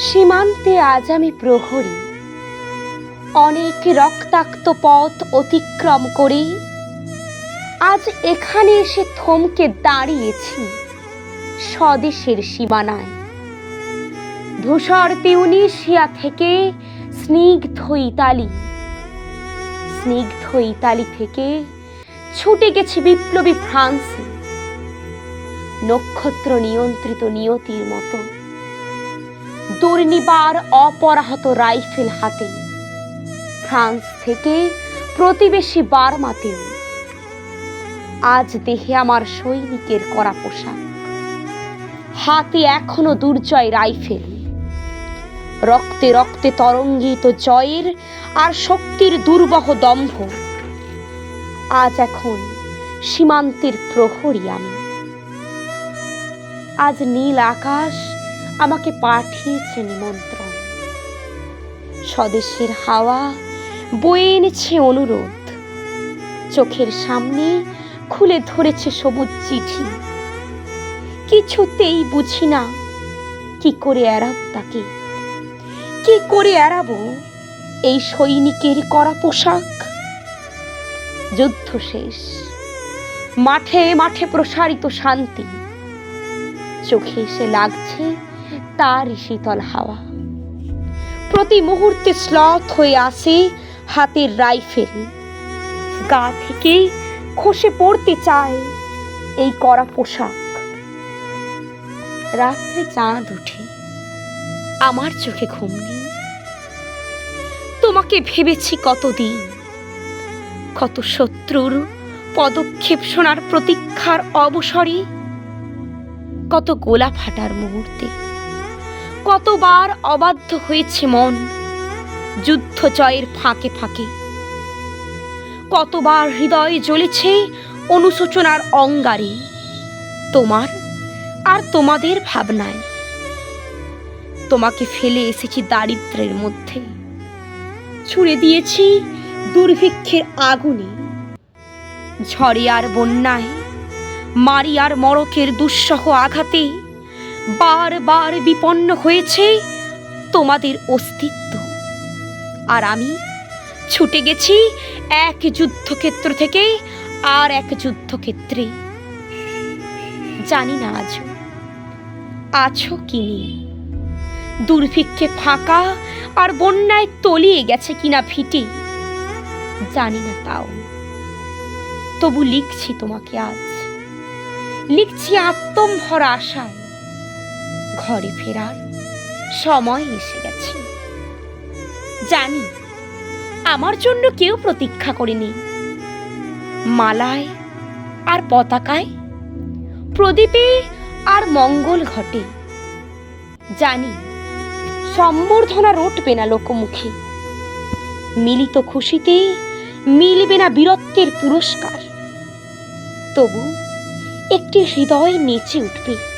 সীমান্তে আজ আমি প্রহরী। অনেক রক্তাক্ত পথ অতিক্রম করে। আজ এখানে এসে থমকে দাঁড়িয়েছি স্বদেশের সীমানায়। ধূসর তিউনিশিয়া থেকে স্নিগ্ধ ইতালি। স্নিগ্ধ ইতালি থেকে ছুটে গেছি বিপ্লবী ফ্রান্সে। নক্ষত্র নিয়ন্ত্রিত নিয়তির মতো। দুর্নিবার অপরাহত রাইফেল হাতে। ফ্রান্স থেকে প্রতিবেশী বার্মাতেও আজ দেহে আমার সৈনিকের করা পোশাক। হাতে এখনও দুর্জয় রাইফেল। রক্তে রক্তে তরঙ্গিত জয়ের আর শক্তির দুর্বহ দম্ভ। আজ এখন সীমান্তের প্রহরী আমি। আজ নীল আকাশ আমাকে পাঠিয়েছে নিমন্ত্রণ। স্বদেশের হাওয়া বয়ে এনেছে অনুরোধ। চোখের সামনে খুলে ধরেছে সবুজ চিঠি। কিছুতেই বুঝি না কি করে এড়াবো তাকে। কি করে এড়াবো এই সৈনিকের করা পোশাক? যুদ্ধ শেষ। মাঠে মাঠে প্রসারিত শান্তি। চোখে এসে লাগছে তার শীতল হাওয়া। প্রতি মুহূর্তে স্লথ হয়ে আসে হাতের রাইফেল। গা থেকে খসে পড়তে চায় এই করা পোশাক। রাত্রে চাঁদ ওঠে, আমার চোখে ঘুম নেই। তোমাকে ভেবেছি কতদিন, কত শত্রুর পদক্ষেপ শোনার প্রতীক্ষার অবসরে, কত গোলা ফাটার মুহূর্তে। কতবার অবাধ্য হয়েছে মন। যুদ্ধ জয়ের ফাঁকে ফাঁকে। কতবার হৃদয় জ্বলেছে অনুশোচনার অঙ্গারে। তোমার আর তোমাদের ভাবনায়। তোমাকে ফেলে এসেছি দারিদ্রের মধ্যে। ছুঁড়ে দিয়েছি দুর্ভিক্ষের আগুনে। ঝড়ে আর বন্যায়, মারি আর মরকের দুঃসহ আঘাতে বারবার বিপন্ন হয়েছে তোমাদের অস্তিত্ব। আর আমি ছুটে গেছি এক যুদ্ধক্ষেত্র থেকে আর এক যুদ্ধক্ষেত্রে। জানি না আজও আছো কি নেই? দুর্ভিক্ষে ফাঁকা আর বন্যায় তলিয়ে গেছে কিনা ভিটে জানি না তাও। তবু লিখছি তোমাকে আজ। লিখছি আত্মম্ভরা আশায়। ঘরে ফেরার সময় এসে গেছে। জানি, আমার জন্য কেউ প্রতীক্ষা করেনি। মালায় আর পতাকায় প্রদীপে আর মঙ্গল ঘটে। জানি, সম্বর্ধনা রটবে না লোকমুখে। মিলিত খুশিতে মিলবে না বীরত্বের পুরস্কার। তবু একটি হৃদয় নেচে উঠবে।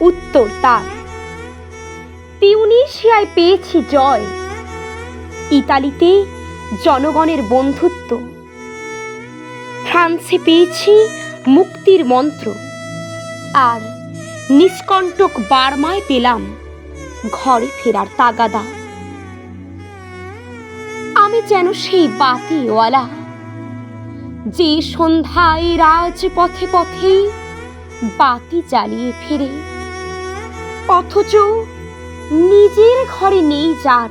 উত্তর তার। তিউনিশিয়ায় পেয়েছি জয়। ইতালিতে জনগণের বন্ধুত্ব। ফ্রান্সে পেয়েছি মুক্তির মন্ত্র। আর নিষ্কণ্টক বার্মায় পেলাম ঘরে ফেরার তাগাদা। আমি যেন সেই বাতিওয়ালা, যে সন্ধ্যায় রাজপথে পথে বাতি জ্বালিয়ে ফিরে। অথচ নিজের ঘরে নেই যার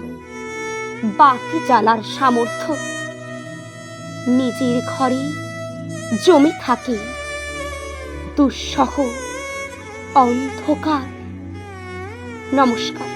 বাতি জ্বালার সামর্থ্য। নিজের ঘরে জমে থাকে, দুঃসহ অন্ধকার। নমস্কার।